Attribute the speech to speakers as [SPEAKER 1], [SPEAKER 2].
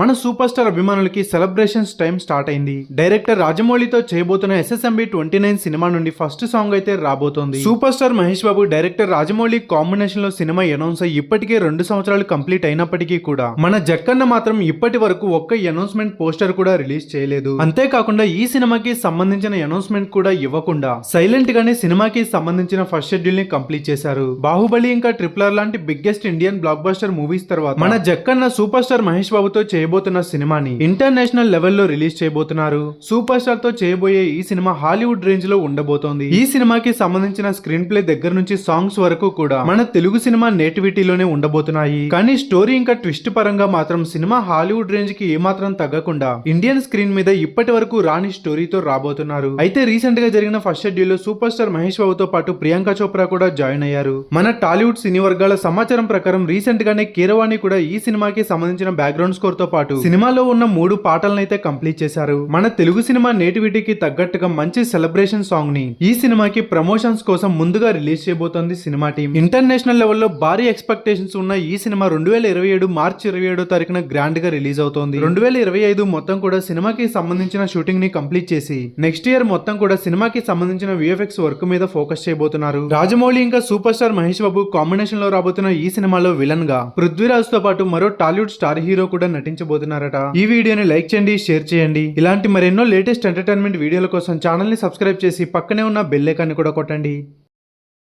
[SPEAKER 1] మన super star అభిమానులకి celebrations time start అయింది. డైరెక్టర్ రాజమౌళితో చేయబోతున్న ఎస్ఎస్ఎంబి ట్వంటీ నైన్ సినిమా నుండి ఫస్ట్ సాంగ్ అయితే రాబోతోంది. Super star Mahesh Babu director Rajamouli కాంబినేషన్లో సినిమా అనౌన్స్ అయ్యి ఇప్పటికే రెండు సంవత్సరాలు కంప్లీట్ అయినప్పటికీ కూడా. మన జక్కన్న మాత్రం ఇప్పటి వరకు ఒక్క అనౌన్స్మెంట్ పోస్టర్ కూడా రిలీజ్ చేయలేదు. అంతేకాకుండా ఈ సినిమాకి సంబంధించిన అనౌన్స్మెంట్ కూడా ఇవ్వకుండా సైలెంట్ గానే సినిమాకి సంబంధించిన ఫస్ట్ షెడ్యూల్ని కంప్లీట్ చేశారు. బాహుబలి ఇంకా ట్రిపులర్ లాంటి biggest Indian blockbuster movies తర్వాత మన జక్కన్న సూపర్ స్టార్ మహేష్ బాబుతో చేయబోతున్న సినిమాని ఇంటర్నేషనల్ లెవెల్లో రిలీజ్ చేయబోతున్నారు. సూపర్ స్టార్తో చేయబోయే ఈ సినిమా హాలీవుడ్ రేంజ్లో ఉండబోతోంది. ఈ సినిమాకి సంబంధించిన స్క్రీన్ ప్లే దగ్గర నుంచి సాంగ్స్ వరకు కూడా మన తెలుగు సినిమా నేటివిటీలోనే ఉండబోతున్నాయి. కానీ స్టోరీ ఇంకా ట్విస్ట్ పరంగా మాత్రం సినిమా హాలీవుడ్ రేంజ్కి ఏమాత్రం తగ్గకుండా ఇండియన్ స్క్రీన్ మీద ఇప్పటి వరకు రాని స్టోరీతో రాబోతున్నారు. అయితే రీసెంట్గా జరిగిన ఫస్ట్ షెడ్యూల్లో సూపర్ స్టార్ మహేష్ బాబుతో పాటు ప్రియాంక చోప్రా కూడా జాయిన్ అయ్యారు. మన టాలీవుడ్ సినీ వర్గాల సమాచారం ప్రకారం రీసెంట్ గానే కీరవాణి కూడా ఈ సినిమాకి సంబంధించిన బ్యాక్గ్రౌండ్ స్కోర్తో పాటు సినిమాలో ఉన్న మూడు పాటలనైతే కంప్లీట్ చేశారు. మన తెలుగు సినిమా నేటివిటీకి తగ్గట్టుగా మంచి సెలబ్రేషన్ సాంగ్ని ఈ సినిమాకి ప్రమోషన్స్ కోసం ముందుగా రిలీజ్ చేయబోతోంది సినిమా టీం. ఇంటర్నేషనల్ లెవెల్లో భారీ ఎక్స్పెక్టేషన్స్ ఉన్న ఈ సినిమా రెండు వేల ఇరవై ఏడు మార్చి ఇరవై ఏడో తారీఖున గ్రాండ్గా రిలీజ్ అవుతోంది. రెండు వేల ఇరవై ఐదు మొత్తం కూడా సినిమాకి సంబంధించిన షూటింగ్ని కంప్లీట్ చేసి నెక్స్ట్ ఇయర్ మొత్తం కూడా సినిమాకి సంబంధించిన విఎఫ్ఎక్స్ వర్క్ మీద ఫోకస్ చేయబోతున్నారు. రాజమౌళి ఇంకా సూపర్ స్టార్ మహేష్ బాబు కాంబినేషన్లో రాబోతున్న ఈ సినిమాలో విలన్గా పృథ్వీరాజ్తో పాటు మరో టాలీవుడ్ స్టార్ హీరో కూడా నటించబోతున్నారట ఈ వీడియోని లైక్ చేయండి షేర్ చేయండి. ఇలాంటి మరెన్నో లేటెస్ట్ ఎంటర్టైన్మెంట్ వీడియోల కోసం ఛానల్ని సబ్స్క్రైబ్ చేసి పక్కనే ఉన్న బెల్ ఐకాన్ని కూడా కొట్టండి.